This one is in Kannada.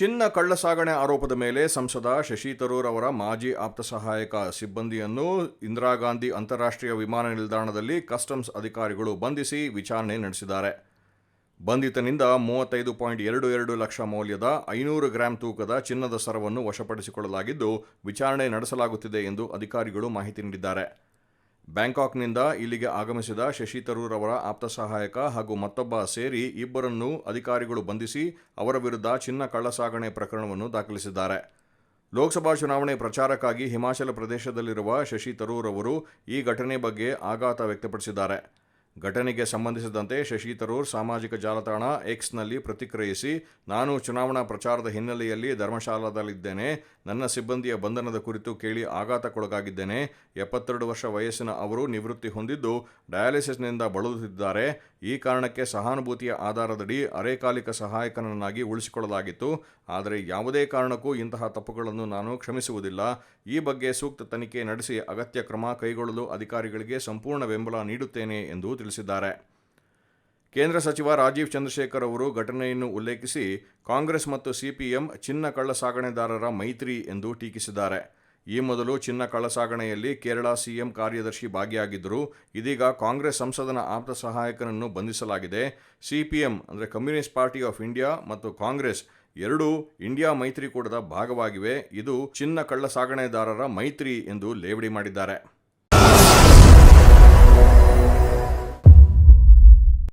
ಚಿನ್ನ ಕಳ್ಳಸಾಗಣೆ ಆರೋಪದ ಮೇಲೆ ಸಂಸದ ಶಶಿ ತರೂರ್ ಅವರ ಮಾಜಿ ಆಪ್ತ ಸಹಾಯಕ ಸಿಬ್ಬಂದಿಯನ್ನು ಇಂದಿರಾ ಗಾಂಧಿ ಅಂತಾರಾಷ್ಟ್ರೀಯ ವಿಮಾನ ನಿಲ್ದಾಣದಲ್ಲಿ ಕಸ್ಟಮ್ಸ್ ಅಧಿಕಾರಿಗಳು ಬಂಧಿಸಿ ವಿಚಾರಣೆ ನಡೆಸಿದ್ದಾರೆ. ಬಂಧಿತನಿಂದ ಮೂವತ್ತೈದು ಪಾಯಿಂಟ್ ಎರಡು ಎರಡು ಲಕ್ಷ ಮೌಲ್ಯದ ಐನೂರು ಗ್ರಾಂ ತೂಕದ ಚಿನ್ನದ ಸರವನ್ನು ವಶಪಡಿಸಿಕೊಳ್ಳಲಾಗಿದ್ದು, ವಿಚಾರಣೆ ನಡೆಸಲಾಗುತ್ತಿದೆ ಎಂದು ಅಧಿಕಾರಿಗಳು ಮಾಹಿತಿ ನೀಡಿದ್ದಾರೆ. ಬ್ಯಾಂಕಾಕ್ನಿಂದ ಇಲ್ಲಿಗೆ ಆಗಮಿಸಿದ ಶಶಿ ತರೂರ್ ಅವರ ಆಪ್ತ ಸಹಾಯಕ ಹಾಗೂ ಮತ್ತೊಬ್ಬ ಸೇರಿ ಇಬ್ಬರನ್ನು ಅಧಿಕಾರಿಗಳು ಬಂಧಿಸಿ ಅವರ ವಿರುದ್ಧ ಚಿನ್ನ ಕಳ್ಳಸಾಗಣೆ ಪ್ರಕರಣವನ್ನು ದಾಖಲಿಸಿದ್ದಾರೆ. ಲೋಕಸಭಾ ಚುನಾವಣೆ ಪ್ರಚಾರಕ್ಕಾಗಿ ಹಿಮಾಚಲ ಪ್ರದೇಶದಲ್ಲಿರುವ ಶಶಿ ತರೂರ್ ಅವರು ಈ ಘಟನೆ ಬಗ್ಗೆ ಆಘಾತ ವ್ಯಕ್ತಪಡಿಸಿದ್ದಾರೆ. ಘಟನೆಗೆ ಸಂಬಂಧಿಸಿದಂತೆ ಶಶಿ ತರೂರ್ ಸಾಮಾಜಿಕ ಜಾಲತಾಣ ಎಕ್ಸ್ನಲ್ಲಿ ಪ್ರತಿಕ್ರಿಯಿಸಿ, ನಾನು ಚುನಾವಣಾ ಪ್ರಚಾರದ ಹಿನ್ನೆಲೆಯಲ್ಲಿ ಧರ್ಮಶಾಲಾದಲ್ಲಿದ್ದೇನೆ. ನನ್ನ ಸಿಬ್ಬಂದಿಯ ಬಂಧನದ ಕುರಿತು ಕೇಳಿ ಆಘಾತಕ್ಕೊಳಗಾಗಿದ್ದೇನೆ. ಎಪ್ಪತ್ತೆರಡು ವರ್ಷ ವಯಸ್ಸಿನ ಅವರು ನಿವೃತ್ತಿ ಹೊಂದಿದ್ದು ಡಯಾಲಿಸಿಸ್ನಿಂದ ಬಳಲುತ್ತಿದ್ದಾರೆ. ಈ ಕಾರಣಕ್ಕೆ ಸಹಾನುಭೂತಿಯ ಆಧಾರದಡಿ ಅರೆಕಾಲಿಕ ಸಹಾಯಕನನ್ನಾಗಿ ಉಳಿಸಿಕೊಳ್ಳಲಾಗಿತ್ತು. ಆದರೆ ಯಾವುದೇ ಕಾರಣಕ್ಕೂ ಇಂತಹ ತಪ್ಪುಗಳನ್ನು ನಾನು ಕ್ಷಮಿಸುವುದಿಲ್ಲ. ಈ ಬಗ್ಗೆ ಸೂಕ್ತ ತನಿಖೆ ನಡೆಸಿ ಅಗತ್ಯ ಕ್ರಮ ಕೈಗೊಳ್ಳಲು ಅಧಿಕಾರಿಗಳಿಗೆ ಸಂಪೂರ್ಣ ಬೆಂಬಲ ನೀಡುತ್ತೇನೆ ಎಂದು ತಿಳಿಸಿದ್ದಾರೆ. ಕೇಂದ್ರ ಸಚಿವ ರಾಜೀವ್ ಚಂದ್ರಶೇಖರ್ ಅವರು ಘಟನೆಯನ್ನು ಉಲ್ಲೇಖಿಸಿ ಕಾಂಗ್ರೆಸ್ ಮತ್ತು ಸಿಪಿಎಂ ಚಿನ್ನ ಕಳ್ಳಸಾಗಣೆದಾರರ ಮೈತ್ರಿ ಎಂದು ಟೀಕಿಸಿದ್ದಾರೆ. ಈ ಮೊದಲು ಚಿನ್ನ ಕಳ್ಳಸಾಗಣೆಯಲ್ಲಿ ಕೇರಳ ಸಿಎಂ ಕಾರ್ಯದರ್ಶಿ ಭಾಗಿಯಾಗಿದ್ದರು. ಇದೀಗ ಕಾಂಗ್ರೆಸ್ ಸಂಸದನ ಆಪ್ತ ಸಹಾಯಕನನ್ನು ಬಂಧಿಸಲಾಗಿದೆ. ಸಿಪಿಎಂ ಅಂದರೆ ಕಮ್ಯುನಿಸ್ಟ್ ಪಾರ್ಟಿ ಆಫ್ ಇಂಡಿಯಾ ಮತ್ತು ಕಾಂಗ್ರೆಸ್ ಎರಡೂ ಇಂಡಿಯಾ ಮೈತ್ರಿಕೂಟದ ಭಾಗವಾಗಿವೆ. ಇದು ಚಿನ್ನ ಕಳ್ಳಸಾಗಣೆದಾರರ ಮೈತ್ರಿ ಎಂದು ಲೇವಡಿ ಮಾಡಿದ್ದಾರೆ.